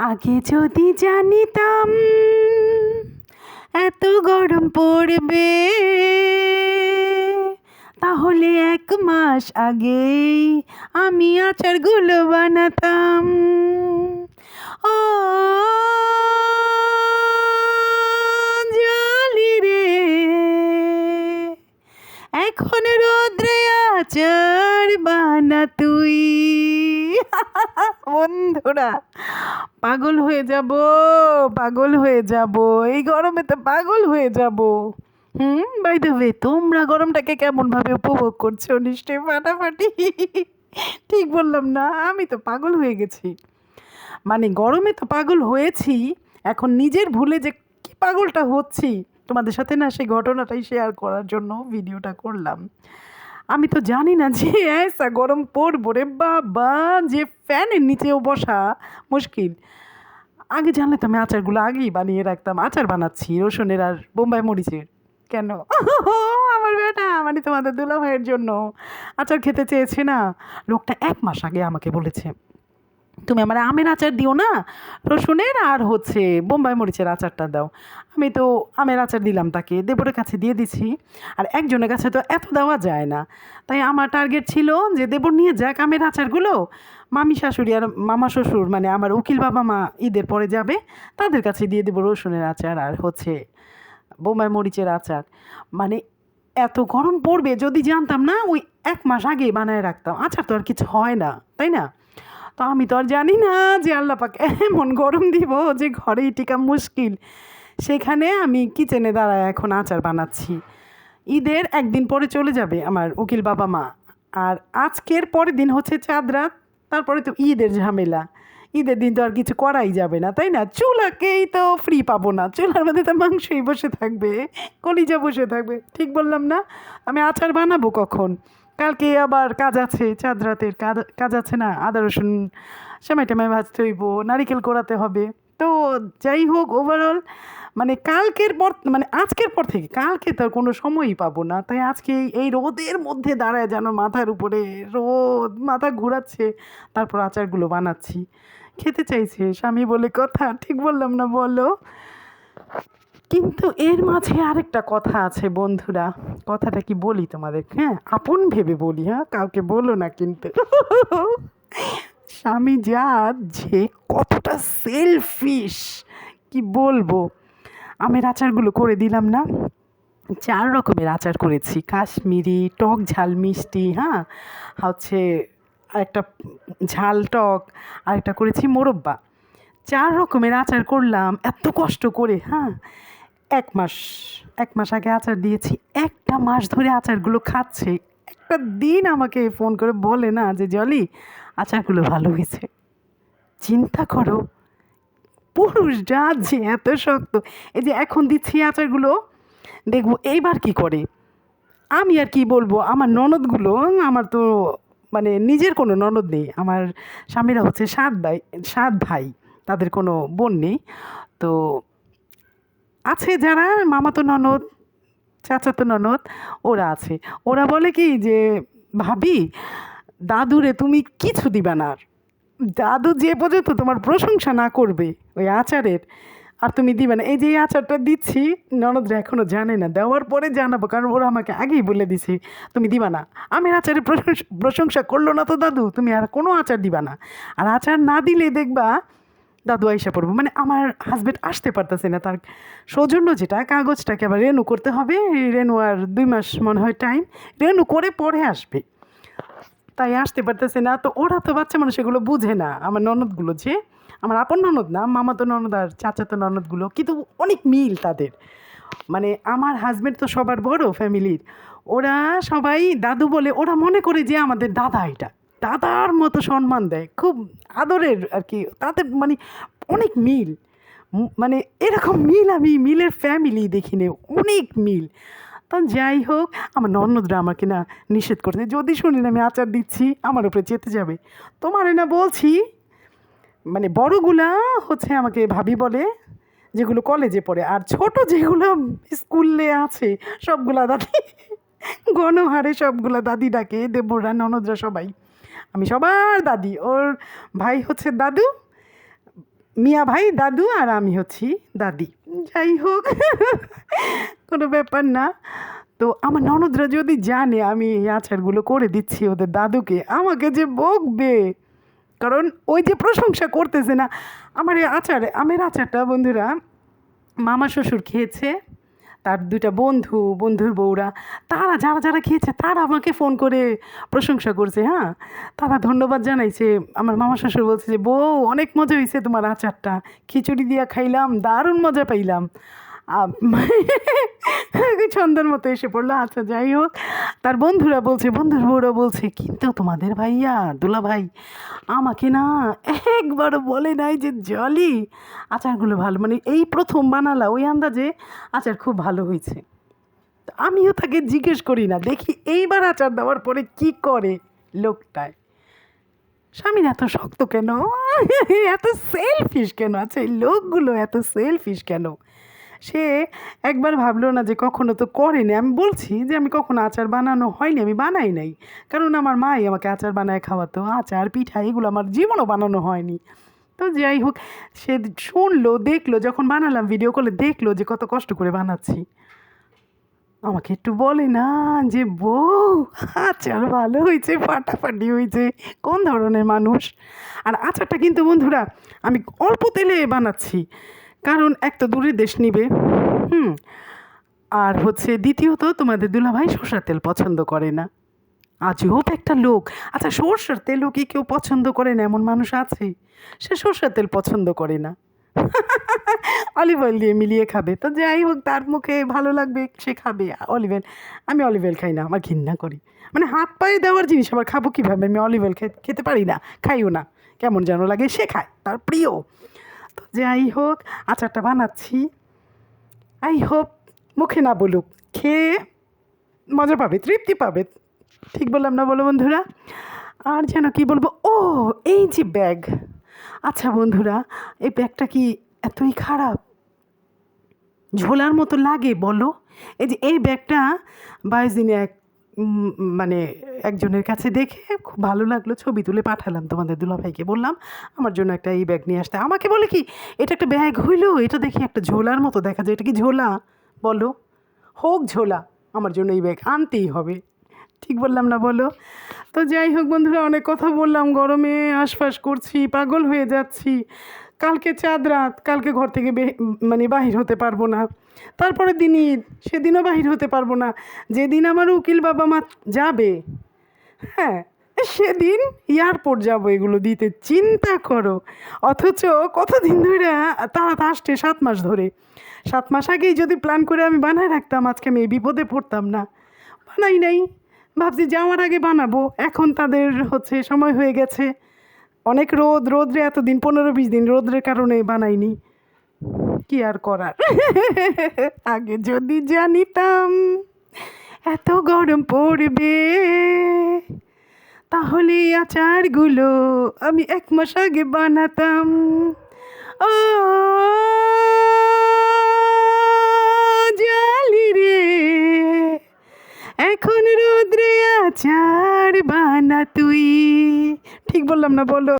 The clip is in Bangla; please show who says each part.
Speaker 1: আগে যদি জানিতাম এত গরম পড়বে, তাহলে এক মাস আগেই আমি আচারগুলো বানাতাম। ও জালি রে, এখন রোদ্রে আচার বানা তুই। বন্ধুরা। পাগল হয়ে যাব, পাগল হয়ে যাব। এই গরমে তো পাগল হয়ে যাব। হুম? বাই দ্য ওয়ে তোমরা গরমটাকে কেমনভাবে উপভোগ করছ? নিশ্চয়ই ফাটাফাটি। ঠিক বললাম না, আমি তো পাগল হয়ে গেছি। মানে গরমে তো পাগল হয়েছি, এখন নিজের ভুলে যে কি পাগলটা হচ্ছি, তোমাদের সাথে না সেই ঘটনাটাই শেয়ার করার জন্য ভিডিওটা করলাম। আমি তো জানি না যে এসা গরম পড়ব রে বাবা, যে ফ্যানের নিচেও বসা মুশকিল। আগে জানলে তো আমি আচারগুলো আগেই বানিয়ে রাখতাম, আচার বানাচ্ছি, রসুনের আর বোম্বাই মরিচের। কেন? আমার বেটা মানে তোমাদের দুলা ভাইয়ের জন্য। আচার খেতে চেয়েছে না। লোকটা এক মাস আগে আমাকে বলেছে। তুমি আমার আমের আচার দিও না? রসুনের আর হচ্ছে বোম্বাই মরিচের আচারটা দাও। আমি তো আমের আচার দিলাম তাকে, দেবরের কাছে দিয়ে দিছি। আর একজনের কাছে তো এত দেওয়া যায় না। তাই আমার টার্গেট ছিল যে দেবর নিয়ে যাক আমের আচারগুলো। মামি শাশুড়ি আর মামা শ্বশুর মানে আমার উকিল বাবা মা ঈদের পরে যাবে, তাদের কাছে দিয়ে দেবো রসুনের আচার আর হচ্ছে বোম্বাই মরিচের আচার। মানে এত গরম পড়বে, যদি জানতাম না, ওই এক মাস আগে বানায় রাখতাম। আচার তো আর কিছু হয় না, তাই না? তো আমি তো আর জানি না যে আল্লাহ পাক এমন গরম দিব যে ঘরেই টিকা মুশকিল। সেখানে আমি কিচেনে দাঁড়ায় এখন আচার বানাচ্ছি। ঈদের একদিন পরে চলে যাবে আমার উকিল বাবা মা। আর আজকের পরের দিন হচ্ছে চাঁদ রাত, তারপরে তো ঈদের ঝামেলা। ঈদের দিন তো আর কিছু করাই যাবে না, তাই না? চুলাকেই তো ফ্রি পাবো না। চুলার মধ্যে তো মাংসই বসে থাকবে, কলিজা বসে থাকবে। ঠিক বললাম না? আমি আচার বানাবো কখন? কালকে আবার কাজ আছে চাঁদ রাতের কাজ কাজ আছে না, আদা, রসুন সেমাই টেমাই ভাজতে হইব, নারিকেল কোড়াতে হবে। তো যাই হোক ওভারঅল মানে কালকের পর মানে আজকের পর থেকে কালকে তো কোনো সময়ই পাবো না। তাই আজকে এই রোদের মধ্যে দাঁড়ায় যেন মাথার উপরে রোদ, মাথা ঘোরাচ্ছে, তারপর আচারগুলো বানাচ্ছি। খেতে চাইছে স্বামী বলে কথা, ঠিক বললাম না বলো? কিন্তু এর মাঝে আরেকটা কথা আছে বন্ধুরা। কথাটা কি বলি তোমাদের হ্যাঁ আপন ভেবে বলি হ্যাঁ কাউকে বলো না কিন্তু। স্বামী যা যে কতটা সেলফিশ কি বলব? আমের আচারগুলো করে দিলাম না। চার রকমের আচার করেছি। কাশ্মীরি, টক ঝাল মিষ্টি হ্যাঁ হচ্ছে একটা ঝাল টক আর একটা করেছি মোরব্বা। চার রকমের আচার করলাম, এত কষ্ট করে হ্যাঁ এক মাস এক মাস আগে আচার দিয়েছি, একটা মাস ধরে আচারগুলো খাচ্ছে। একটা দিন আমাকে ফোন করে বলে না যে, জলি, আচারগুলো ভালো হয়েছে। চিন্তা করো, পুরুষ যা যে এত শক্ত। এই যে এখন দিচ্ছি আচারগুলো, দেখব এইবার কি করে? আমি আর কি বলব, আমার ননদগুলো, আমার তো মানে নিজের কোনো ননদ নেই। আমার স্বামীরা হচ্ছে সাত ভাই সাত ভাই, তাদের কোনো বোন নেই। তো আছে যারা? মামাতো ননদ, চাচাতো ননদ, ওরা আছে। ওরা বলে কি যে, ভাবি, দাদুরে তুমি কিছু দিবা না। আর দাদু যে পর্যন্ত তোমার প্রশংসা না করবে, ওই আচারের, আর তুমি দিবে না। এই যে আচারটা দিচ্ছি, ননদরা এখনও জানে না। দেওয়ার পরে জানাব, কারণ ওরা আমাকে আগেই বলে দিছে, তুমি দিবা না। আচারের প্রশংসা প্রশংসা করল না তো দাদু, তুমি আর কোনো আচার দিবা না। আর আচার না দিলে দেখবা দাদু আইসা পড়ব। মানে আমার হাজবেন্ড আসতে পারতেছে না তার সৌজন্য যেটা, কাগজটাকে আবার রেনু করতে হবে। রেনু আর দুই মাস মনে হয় টাইম রেনু করে পরে আসবে। তাই আসতে পারতেছে না। তো ওরা তো বাচ্চা মানুষ, এগুলো বুঝে না। আমার ননদগুলো যে, আমার আপন ননদ না মামাতো ননদ আর চাচাতো ননদগুলো। কিন্তু অনেক মিল তাদের। মানে আমার হাজবেন্ড তো সবার বড় ফ্যামিলির ওরা সবাই দাদু বলে, ওরা মনে করে যে আমাদের দাদা এটা। দাদার মতো সম্মান দেয়, খুব আদরের আর কি তাদের মানে অনেক মিল। মানে এরকম মিল আমি মিলের ফ্যামিলি দেখিনি অনেক মিল। তা যাই হোক, আমার ননদরা আমাকে না নিষেধ করছে, যদি শুনি না আমি আচার দিচ্ছি, আমার উপরে চেতে যাবে। তোমার না বলছি মানে বড়গুলা হচ্ছে আমাকে ভাবি বলে, যেগুলো কলেজে পড়ে, আর ছোট যেগুলো স্কুলে আছে, সবগুলা দাদি, গণহারে সবগুলা দাদি ডাকে দেবরা ননদরা সবাই। আমি সবার দাদি। ওর ভাই হচ্ছে দাদু, মিয়া ভাই দাদু আর আমি হচ্ছি দাদি। যাই হোক, কোনো ব্যাপার না। তো আমার ননদরা যদি জানে আমি এই আচারগুলো করে দিচ্ছি ওদের দাদুকে, আমাকে যে বকবে। কারণ ওই যে প্রশংসা করতেছে না, আমার এই আচার, আমের আচারটা বন্ধুরা মামা শ্বশুর খেয়েছে। তার দুটা বন্ধু, বন্ধুর বউরা, তারা যারা যারা খেয়েছে, তারা আমাকে ফোন করে প্রশংসা করছে হ্যাঁ? তারা ধন্যবাদ জানাইছে। আমার মামা শ্বশুর বলছে যে, বউ, অনেক মজা হয়েছে তোমার আচারটা। খিচুড়ি দিয়া খাইলাম, দারুণ মজা পাইলাম। ছন্দের মতো এসে পড়ল। আচ্ছা যাই হোক। তার বন্ধুরা বলছে, বন্ধুর বউরা বলছে, কিন্তু তোমাদের ভাইয়া দুলা ভাই আমাকে না একবারও বলে নাই যে জলি আচারগুলো ভালো। মানে এই প্রথম বানালা ওই আন্দাজে আচার খুব ভালো হয়েছে। আমিও তাকে জিজ্ঞেস করি না, দেখি এইবার আচার দেওয়ার পরে কি করে লোকটায়? স্বামীর এত শক্ত কেন? এত সেলফিশ কেন? আচ্ছা এই লোকগুলো এত সেলফিশ কেন? সে একবার ভাবলো না যে কখনো তো করেনি। আমি বলছি যে আমি কখনো আচার বানানো হয়নি, আমি বানাই নাই। কারণ আমার মাই আমাকে আচার বানায় খাওয়াতো। আচার, পিঠা এগুলো আমার জীবনও বানানো হয়নি। তো যাই হোক, সে শুনলো, দেখল, যখন বানালাম ভিডিও কলে দেখল যে কত কষ্ট করে বানাচ্ছি। আমাকে একটু বলে না যে, বউ, আচার ভালো হয়েছে, ফাটাফাটি হয়েছে, কোন ধরনের মানুষ? আর আচারটা কিন্তু বন্ধুরা, আমি অল্প তেলে বানাচ্ছি। কারণ এক তো দূরের দেশ নিবে। হুম। আর হচ্ছে দ্বিতীয়ত, তোমাদের দুলাভাই সর্ষার তেল পছন্দ করে না। আজব একটা লোক। আচ্ছা সর্ষার তেলও কি কেউ পছন্দ করে না? এমন মানুষ আছে? সে সর্ষার তেল পছন্দ করে না। অলিভ অয়েল দিয়ে মিলিয়ে খাবে। তো যাই হোক, তার মুখে ভালো লাগবে, সে খাবে। অলিভ অয়েল আমি অলিভ অয়েল খাই না, আমার ঘৃণা করি। মানে হাত পায়ে দেওয়ার জিনিস আবার খাব কীভাবে? আমি অলিভ অয়েল খেতে পারি না, খাইও না। কেমন যেন লাগে, সে খায়। তার প্রিয়। তো যাই হোক, আচারটা বানাচ্ছি। আই হোপ মুখে না বলুক, খেয়ে মজা পাবে, তৃপ্তি পাবে। ঠিক বললাম না বলো বন্ধুরা? আর যেন কি বলব? ও, এই যে ব্যাগ। আচ্ছা বন্ধুরা, এই ব্যাগটা কি এতই খারাপ? ঝোলার মতো লাগে, বলো। এই যে এই ব্যাগটা বাইশ দিনে এক মানে একজনের কাছে দেখে খুব ভালো লাগল, ছবি তুলে পাঠালাম তোমাদের দুলাভাইকে বললাম, আমার জন্য একটা এই ব্যাগ নিয়ে আসতে। আমাকে বলে কি, এটা একটা ব্যাগ হইল, এটা দেখি একটা ঝোলার মতো দেখা যায়, এটা কি ঝোলা? বলো, হোক ঝোলা, আমার জন্য এই ব্যাগ আনতেই হবে। ঠিক বললাম না, বলো। তো যাই হোক বন্ধুরা, অনেক কথা বললাম, গরমে আশপাশ করছি, পাগল হয়ে যাচ্ছি। কালকে চাঁদ রাত, কালকে ঘর থেকে মানে বাহির হতে পারব না। তারপরে দিন ঈদ সেদিনও বাহির হতে পারব না। যেদিন আমার উকিল বাবা মা যাবে হ্যাঁ সেদিন এয়ারপোর্ট যাব, এগুলো দিতে চিন্তা করো। অথচ কতদিন ধরে তারা আসছে সাত মাস ধরে। সাত মাস আগেই যদি প্ল্যান করে আমি বানায় রাখতাম, আজকে আমি এই বিপদে পড়তাম না। বানাই নাই। ভাবছি যাওয়ার আগে বানাবো। এখন তাদের হচ্ছে সময় হয়ে গেছে। অনেক রোদ, রোদ্রে এতদিন, পনেরো বিশ দিন রোদ্রের কারণে বানাইনি। কি আর করার? আগে যদি জানিতাম, এত গরম পড়বে। তাহলে আচারগুলো আমি এক মাস আগে বানাতাম। ও জালি রে, এখন রোদ্রে আচার বানা তুই। ঠিক বললাম না, বলো।